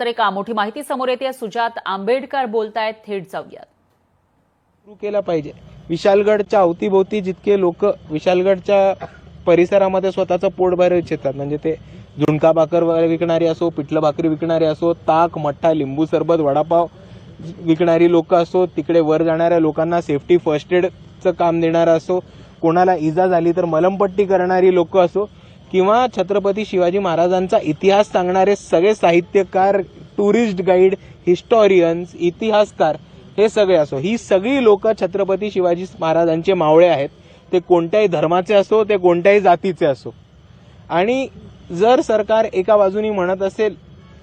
तर एका मोठी माहिती समोर येते. सुजात आंबेडकर बोलतायत थेट जाऊयात. सुरू केला पाहिजे. विशालगडच्या अवतीभोवती जितके लोक विशालगडच्या परिसरामध्ये स्वतःचं पोट भर इच्छितात म्हणजे ते झुणका भाकर वगैरे विकणारी असो पिठलं भाकरी विकणारी असो ताक मठ्ठा लिंबू सरबत वडापाव विकणारी लोक असो तिकडे वर जाणाऱ्या लोकांना सेफ्टी फर्स्ट एडचं काम देणारं असो कोणाला इजा झाली तर मलमपट्टी करणारी लोक असो किंवा छत्रपती शिवाजी महाराजांचा इतिहास सांगणारे सगळे साहित्यकार टुरिस्ट गाईड हिस्टॉरियन्स इतिहासकार हे सगळे असो. ही सगळी लोक छत्रपती शिवाजी महाराजांचे मावळे आहेत. ते कोणत्याही धर्माचे असो ते कोणत्याही जातीचे असो. आणि जर सरकार एका बाजूनी म्हणत असेल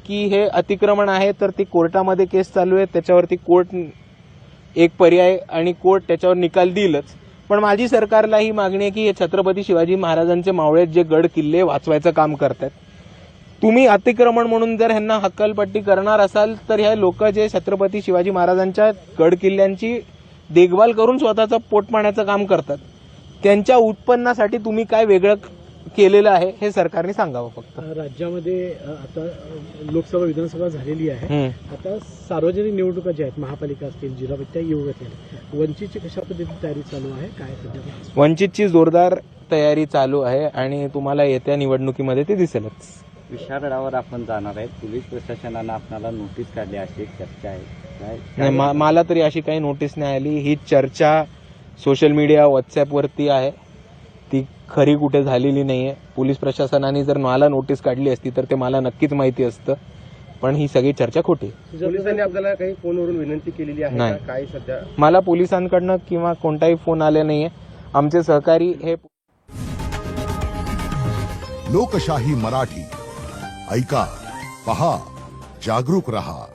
की हे अतिक्रमण आहे तर ती कोर्टामध्ये केस चालू आहे. त्याच्यावरती कोर्ट एक पर्याय आणि कोर्ट त्याच्यावर निकाल देईलच. पण माझी सरकारला ही मागणी आहे की हे छत्रपती शिवाजी महाराजांचे मावळे जे गड किल्ले वाचवायचं काम करतात. तुम्ही अतिक्रमण म्हणून जर ह्यांना हक्कलपट्टी करणार असाल तर ह्या लोक जे छत्रपती शिवाजी महाराजांच्या गड किल्ल्यांची देखभाल करून स्वतःचं पोटपाण्याचं काम करतात. त्यांच्या उत्पन्नासाठी तुम्ही काय वेगळं केलेलं आहे हे सरकारने सांगावं फक्त. राज्यामध्ये आता लोकसभा विधानसभा झालेली आहे. आता सार्वजनिक निवडणुका ज्या आहेत महापालिका असतील जिल्हा त्या येऊ घातल्या वंचितची कशा पद्धतीची तयारी चालू आहे? काय सध्या? वंचितची जोरदार तयारी चालू आहे आणि तुम्हाला येत्या निवडणुकीमध्ये ते दिसेलच. विशाळगडावर आपण जाणार आहे. पोलीस प्रशासनानं आपल्याला नोटीस काढली अशी एक चर्चा आहे. नाही मा- मला तरी अशी काही नोटीस नाही आली. ही चर्चा सोशल मीडिया व्हॉट्सअपवरती आहे. ती खरी कुठे झालेली नाहीये पोलीस प्रशासनाने जर मला नोटीस काढली असती तर ते मला नक्कीच माहिती असतं पण ही सगळी चर्चा खोटी आहे. पोलिसांनी आपल्याला काही फोनवरून विनंती केलेली आहे नाही. का? काय सध्या मला पोलिसांकडनं किंवा कोणताही फोन आले नाहीये आमचे सहकारी हे लोकशाही मराठी ऐका पहा जागरूक रहा